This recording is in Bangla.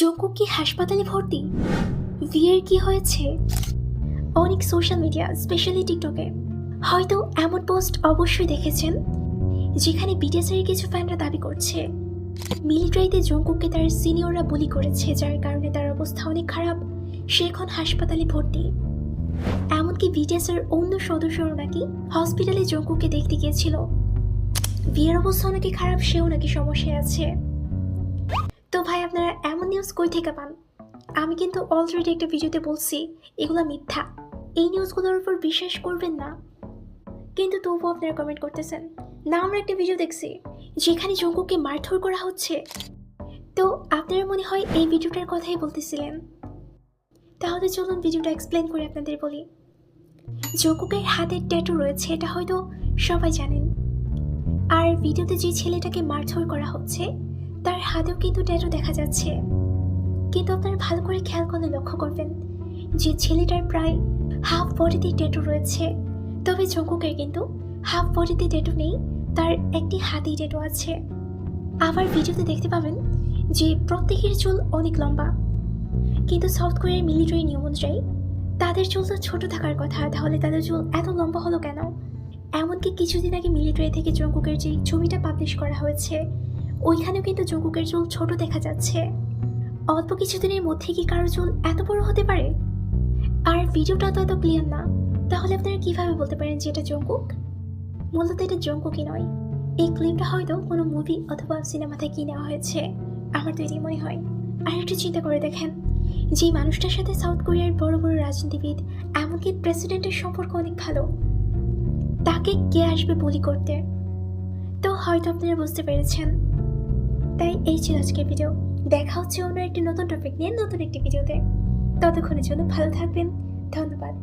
জঙ্কুক কি হাসপাতালে ভর্তি? ভিয়ের কি হয়েছে? অনেক সোশ্যাল মিডিয়া স্পেশালি টিকটকে হয়তো এমন পোস্ট অবশ্যই দেখেছেন, যেখানে বিটিএসের কিছু ফ্যানরা দাবি করছে। মিলিটারিতে জঙ্কুককে তার সিনিয়ররা বলি করেছে, যার কারণে তার অবস্থা অনেক খারাপ। সে এখন হাসপাতালে ভর্তি। এমনকি বিটিএসের অন্য সদস্যরাও নাকি হসপিটালে জঙ্কুককে দেখতে গিয়েছিল। বিয়ের অবস্থা নাকি খারাপ, সেও নাকি সমস্যায় আছে। তো ভাই, আপনারা এমন নিউজ কই থেকে পান? আমি কিন্তু অলরেডি একটা ভিডিওতে বলছি, এগুলো মিথ্যা। এই নিউজগুলোর উপর বিশ্বাস করবেন না। কিন্তু তবুও আপনারা কমেন্ট করতেছেন। না, আমরা একটা ভিডিও দেখছি, যেখানে জঙ্কুকে মারধর করা হচ্ছে। তো আপনারা মনে হয় এই ভিডিওটার কথাই বলতেছিলেন। তাহলে চলুন ভিডিওটা এক্সপ্লেন করে আপনাদের বলি। জঙ্কুকের হাতের ট্যাটু রয়েছে, এটা হয়তো সবাই জানেন। আর ভিডিওতে যে ছেলেটাকে মারধর করা হচ্ছে তার হাতেও কিন্তু ট্যাটু দেখা যাচ্ছে। কিন্তু আপনারা ভালো করে খেয়াল করলে লক্ষ্য করবেন যে ছেলেটার প্রায় হাফ বডিতে ট্যাটু রয়েছে। তবে জঙ্কুকের কিন্তু হাফ বডিতে ট্যাটু নেই, তার একটি হাতেই ট্যাটু আছে। আবার ভিডিওতে দেখতে পাবেন যে প্রত্যেকের চুল অনেক লম্বা। কিন্তু সাউথ কোরিয়ার মিলিটারি নিয়ম অনুযায়ী তাদের চুল তো ছোট থাকার কথা, তাহলে তাদের চুল এত লম্বা হলো কেন? এমনকি কিছুদিন আগে মিলিটারি থেকে জঙ্কুকের যে ছবিটা পাবলিশ করা হয়েছে ওইখানেও কিন্তু জঙ্কুকের চুল ছোট দেখা যাচ্ছে। অল্প কিছুদিনের মধ্যে কি কারও চুল এত বড় হতে পারে? আর ভিডিওটা তো এত ক্লিয়ার না, তাহলে আপনারা কীভাবে বলতে পারেন যে এটা জঙ্কুক? মূলত এটা জঙ্কুকই নয়। এই ক্লিপটা হয়তো কোনো মুভি অথবা সিনেমা থেকে নেওয়া হয়েছে, আমার তো এটাই মনে হয়। আর একটু চিন্তা করে দেখেন, যে মানুষটার সাথে সাউথ কোরিয়ার বড় বড় রাজনীতিবিদ, এমনকি প্রেসিডেন্টের সম্পর্ক অনেক ভালো। তাকে কে আসবে বলি করতে? তো হয়তো আপনারা বুঝতে পেরেছেন তাই এই ছিল আজকের ভিডিও দেখা হচ্ছে অন্য একটি নতুন টপিক নিয়ে নতুন একটি ভিডিওতে ততক্ষণের জন্য ভালো থাকবেন। ধন্যবাদ।